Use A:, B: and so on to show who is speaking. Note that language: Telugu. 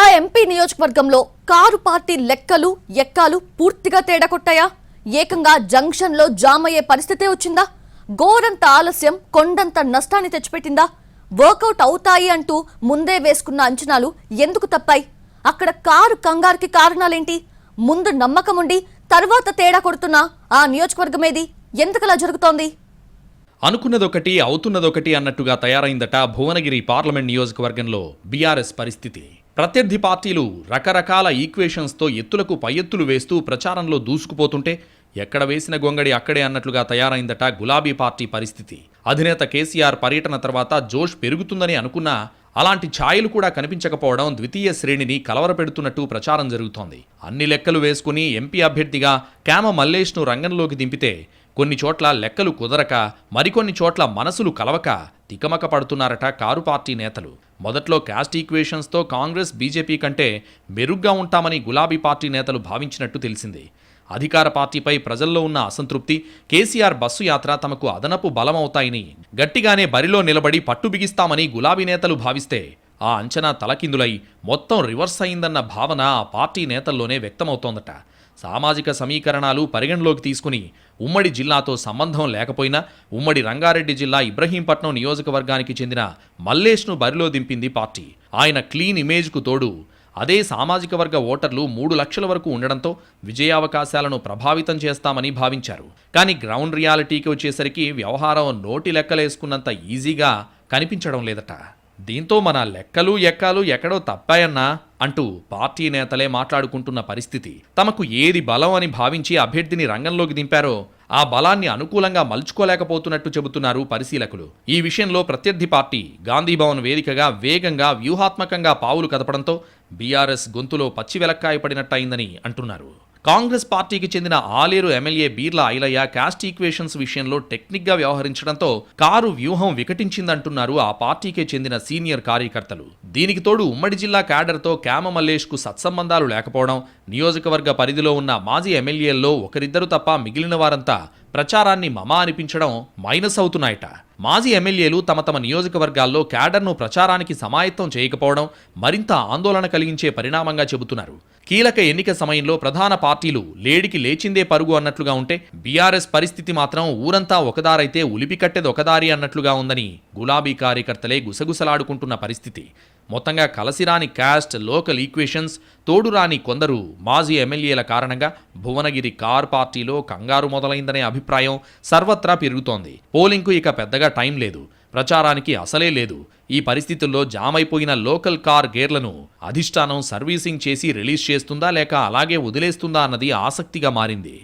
A: ఆ ఎంపీ నియోజకవర్గంలో కారు పార్టీ లెక్కలు ఎక్కాలు పూర్తిగా తేడా కొట్టాయా? ఏకంగా జంక్షన్లో జామ్ అయ్యే పరిస్థితే వచ్చిందా? గోరంత ఆలస్యం కొండంత నష్టాన్ని తెచ్చిపెట్టిందా? వర్కౌట్ అవుతాయి అంటూ ముందే వేసుకున్న అంచనాలు ఎందుకు తప్పాయి? అక్కడ కారు కంగారుకి కారణాలేంటి? ముందు నమ్మకం ఉండి తర్వాత తేడా కొడుతున్న ఆ నియోజకవర్గం ఏది ఎందుకలా జరుగుతోంది?
B: అనుకున్నదొకటి అవుతున్నదొకటి అన్నట్టుగా తయారైందట భువనగిరి పార్లమెంట్ నియోజకవర్గంలో బీఆర్ఎస్ పరిస్థితి. ప్రత్యర్థి పార్టీలు రకరకాల ఈక్వేషన్స్తో ఎత్తులకు పై ఎత్తులు వేస్తూ ప్రచారంలో దూసుకుపోతుంటే ఎక్కడ వేసిన గొంగడి అక్కడే అన్నట్లుగా తయారైందట గులాబీ పార్టీ పరిస్థితి. అధినేత కేసీఆర్ పర్యటన తర్వాత జోష్ పెరుగుతుందని అనుకున్నా అలాంటి ఛాయలు కూడా కనిపించకపోవడం ద్వితీయ శ్రేణిని కలవరపెడుతున్నట్టు ప్రచారం జరుగుతోంది. అన్ని లెక్కలు వేసుకుని ఎంపీ అభ్యర్థిగా క్యామ మల్లేష్ను రంగంలోకి దింపితే కొన్ని చోట్ల లెక్కలు కుదరక మరికొన్ని చోట్ల మనసులు కలవక తికమక పడుతున్నారట కారు పార్టీ నేతలు. మొదట్లో క్యాస్ట్ ఈక్వేషన్స్తో కాంగ్రెస్ బీజేపీ కంటే మెరుగ్గా ఉంటామని గులాబీ పార్టీ నేతలు భావించినట్టు తెలిసింది. అధికార పార్టీపై ప్రజల్లో ఉన్న అసంతృప్తి కేసీఆర్ బస్సు యాత్ర తమకు అదనపు బలమవుతాయని గట్టిగానే బరిలో నిలబడి పట్టు బిగిస్తామని గులాబీ నేతలు భావిస్తే ఆ అంచనా తలకిందులై మొత్తం రివర్స్ అయిందన్న భావన ఆ పార్టీ నేతల్లోనే వ్యక్తమవుతోందట. సామాజిక సమీకరణాలు పరిగణలోకి తీసుకుని ఉమ్మడి జిల్లాతో సంబంధం లేకపోయినా ఉమ్మడి రంగారెడ్డి జిల్లా ఇబ్రహీంపట్నం నియోజకవర్గానికి చెందిన మల్లేష్ను బరిలో దింపింది పార్టీ. ఆయన క్లీన్ ఇమేజ్కు తోడు అదే సామాజిక వర్గ ఓటర్లు మూడు లక్షల వరకు ఉండడంతో విజయావకాశాలను ప్రభావితం చేస్తామని భావించారు. కానీ గ్రౌండ్ రియాలిటీకి వచ్చేసరికి వ్యవహారం నోటి లెక్కలేసుకున్నంత ఈజీగా కనిపించడం లేదట. దీంతో మన లెక్కలు ఎక్కాలు ఎక్కడో తప్పాయన్నా అంటూ పార్టీ నేతలే మాట్లాడుకుంటున్న పరిస్థితి. తమకు ఏది బలం అని భావించి అభ్యర్థిని రంగంలోకి దింపారో ఆ బలాన్ని అనుకూలంగా మలుచుకోలేకపోతున్నట్టు చెబుతున్నారు పరిశీలకులు. ఈ విషయంలో ప్రత్యర్థి పార్టీ గాంధీభవన్ వేదికగా వేగంగా వ్యూహాత్మకంగా పావులు కదపడంతో బీఆర్ఎస్ గొంతులో పచ్చి వెలక్కాయ పడినట్టయిందని అంటున్నారు. కాంగ్రెస్ పార్టీకి చెందిన Aleru MLA Beerla Ailaiah caste equations విషయంలో టెక్నిక్గా వ్యవహరించడంతో కారు వ్యూహం వికటించిందంటున్నారు ఆ పార్టీకే చెందిన సీనియర్ కార్యకర్తలు. దీనికి తోడు ఉమ్మడి జిల్లా క్యాడర్తో క్యామ మల్లేష్కు సత్సంబంధాలు లేకపోవడం నియోజకవర్గ పరిధిలో ఉన్న మాజీ ఎమ్మెల్యేల్లో ఒకరిద్దరు తప్ప మిగిలిన వారంతా ప్రచారాన్ని మమా అనిపించడం మైనస్ అవుతున్నాయట. మాజీ ఎమ్మెల్యేలు తమ తమ నియోజకవర్గాల్లో క్యాడర్ను ప్రచారానికి సమాయత్తం చేయకపోవడం మరింత ఆందోళన కలిగించే పరిణామంగా చెబుతున్నారు. కీలక ఎన్నిక సమయంలో ప్రధాన పార్టీలు లేడికి లేచిందే పరుగు అన్నట్లుగా ఉంటే బీఆర్ఎస్ పరిస్థితి మాత్రం ఊరంతా ఒకదారైతే ఉలిపికట్టేది ఒకదారి అన్నట్లుగా ఉందని గులాబీ కార్యకర్తలే గుసగుసలాడుకుంటున్న పరిస్థితి. మొత్తంగా కలసిరాని క్యాస్ట్ లోకల్ ఈక్వేషన్స్ తోడురాని కొందరు మాజీ ఎమ్మెల్యేల కారణంగా భువనగిరి కార్ పార్టీలో కంగారు మొదలైందనే అభిప్రాయం సర్వత్రా పెరుగుతోంది. పోలింగ్కు ఇక పెద్దగా టైం లేదు. ప్రచారానికి అసలే లేదు. ఈ పరిస్థితుల్లో జామ్ అయిపోయిన లోకల్ కార్ గేర్లను అధిష్టానం సర్వీసింగ్ చేసి రిలీజ్ చేస్తుందా లేక అలాగే వదిలేస్తుందా అన్నది ఆసక్తిగా మారింది.